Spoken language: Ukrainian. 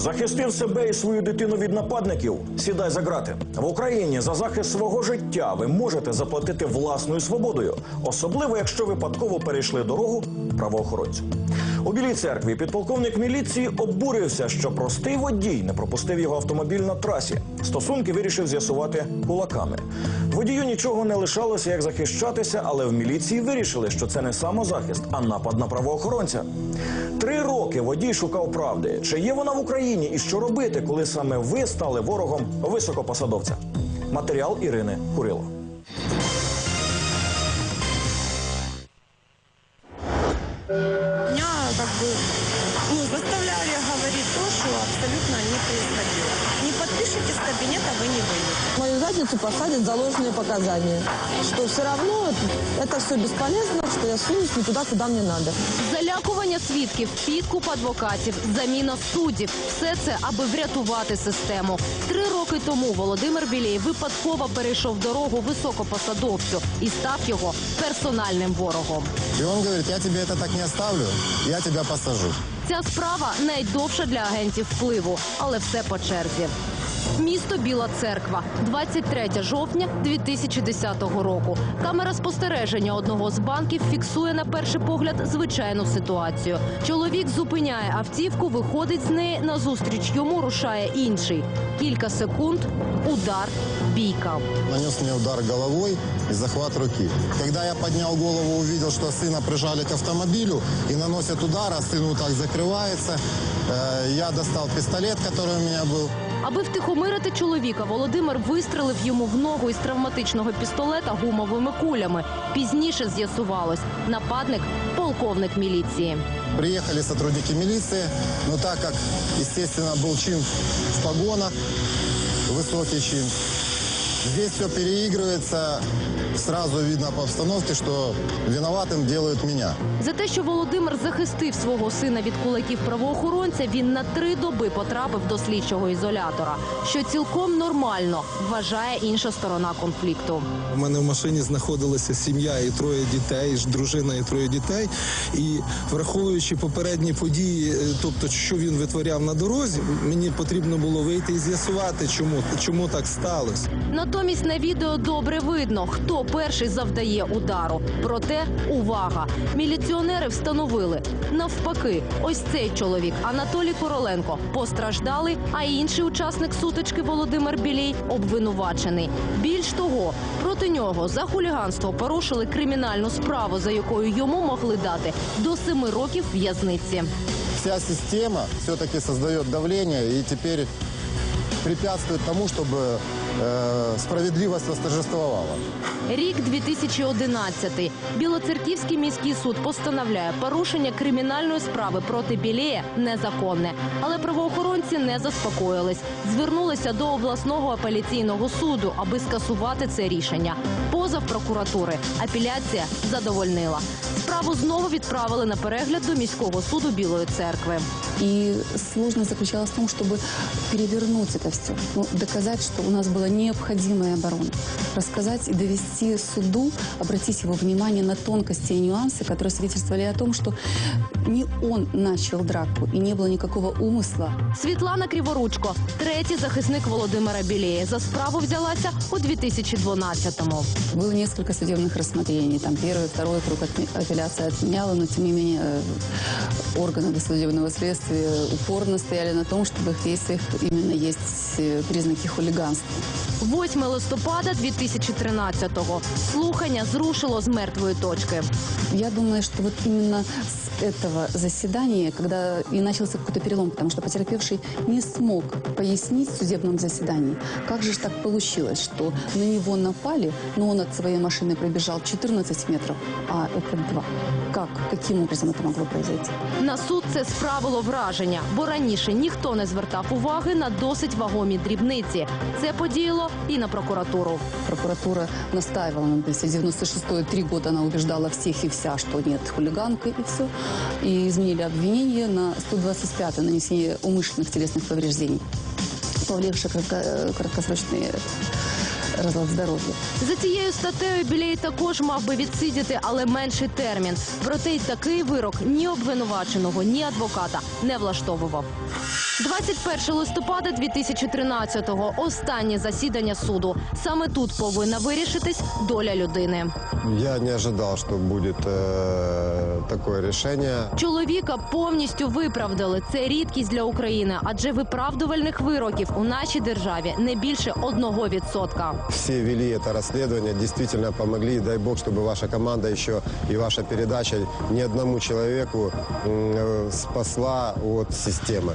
Захистив себе і свою дитину від нападників. Сідай за грати. В Україні за захист свого життя ви можете заплатити власною свободою, особливо якщо випадково перейшли дорогу правоохоронцю. У білій церкві підполковник міліції обурився, що простий водій не пропустив його автомобіль на трасі. Стосунки вирішив з'ясувати кулаками. Водію нічого не лишалося, як захищатися, але в міліції вирішили, що це не самозахист, а напад на правоохоронця. Три роки водій шукав правди. Чи є вона в Україні і що робити, коли саме ви стали ворогом високопосадовця? Матеріал Ірини Курило. Мою задницу посадят за ложные показания. Что все равно это все бесполезно, что я сунусь не туда, куда мне надо. Залякування свідків, підкуп адвокатів, заміна суддів – все це, аби врятувати систему. Три роки тому Володимир Білей випадково перейшов дорогу високопосадовцю і став його персональним ворогом. И он говорит, я тебе это так не оставлю, я тебя посажу. Ця справа найдовша для агентів впливу, але все по черзі. Місто Біла Церква, 23 жовтня 2010 року. Камера спостереження одного з банків фіксує на перший погляд звичайну ситуацію. Чоловік зупиняє автівку, виходить з неї назустріч йому рушає інший. Кілька секунд, удар, бійка. Нанес мне удар головой и захват руки. Когда я поднял голову, увидел, что сына прижали к автомобилю и наносят удар, а сын вот так закрывается. Э, Я достал пистолет, который у меня был. Аби втихомирити чоловіка, Володимир вистрелив йому в ногу із травматичного пістолета гумовими кулями. Пізніше з'ясувалось, нападник полковник міліції. Приехали сотрудники милиции, но так как, естественно, был чин в погонах, высокий чин, здесь все переигрывается, сразу видно по обстановке, что виноватым делают меня. За те, що Володимир захистив свого сина від кулаків правоохоронця, він на три доби потрапив до слідчого ізолятора, що цілком нормально вважає інша сторона конфлікту. У мене в машині знаходилася сім'я і троє дітей, ж дружина і троє дітей. І враховуючи попередні події, е, тобто що він витворяв на дорозі, мені потрібно було вийти і з'ясувати, чому, чому так сталося. Натомість на відео добре видно, хто перший завдає удару. Проте увага! Міліціонери встановили навпаки, ось цей чоловік Анатолій Короленко постраждалий, а інший учасник сутички Володимир Білій обвинувачений. Більш того, проти нього за хуліганство порушили кримінальну справу, за якою йому могли дати до семи років в'язниці. Вся система все-таки создает давление и теперь препятствует тому, чтобы э, справедливость восторжествовала. Рік 2011. Білоцерківський міський суд постановляє порушення кримінальної справи проти Білея незаконне. Але правоохоронці не заспокоїлись. Звернулися до обласного апеляційного суду, аби скасувати це рішення. Позов прокуратури апеляція задовольнила. Справу знову відправили на перегляд до міського суду Білої церкви. И сложность заключалась в том, чтобы перевернуть это все, ну, доказать, что у нас была необходимая оборона, рассказать и довести суду, обратить его внимание на тонкости и нюансы, которые свидетельствовали о том, что не он начал драку и не было никакого умысла. Світлана Криворучко, третій захисник Володимира Білея, за справу взялася у 2012-му. Было несколько судебных рассмотрений. Там первый, второй круг отме- апелляция отменяла, но тем не менее э, органы досудебного следствия упорно стояли на том, что в их именно есть э, признаки хулиганства. 8 листопада 2013-го. Слухання зрушило з мертвої точки. Я думаю, что вот именно с этого заседания, когда и начался какой-то перелом, потому что потерпевший не смог пояснить в судебном заседании, как же ж так получилось, что на него напали, но он от своей машины пробежал 14 метров, а это 2. Как? Каким образом это могло произойти? На суд це справило враження, бо раніше ніхто не звертав уваги на досить вагомі дрібниці. Це подіяло і на прокуратуру. Прокуратура настаивала на то есть 96-й, три года она убеждала всех и вся, что нет, хулиганка и все. И изменили обвинение на 125-й, нанесение умышленных телесных повреждений, повлекших кратко- краткосрочный розлад здоров'я. За цією статтею Білей також мав би відсидіти, але менший термін. Проте й такий вирок ні обвинуваченого, ні адвоката не влаштовував. 21 листопада 2013-го. Останнє засідання суду. Саме тут повинна вирішитись доля людини. Я не ожидал, что будет э, такое решение. Чоловіка повністю виправдали. Це рідкість для України, адже виправдувальних вироків у нашій державі не більше одного відсотка. Все вели это расследование, действительно помогли. И дай бог, чтобы ваша команда еще и ваша передача ни одному человеку м, э, спасла от системы.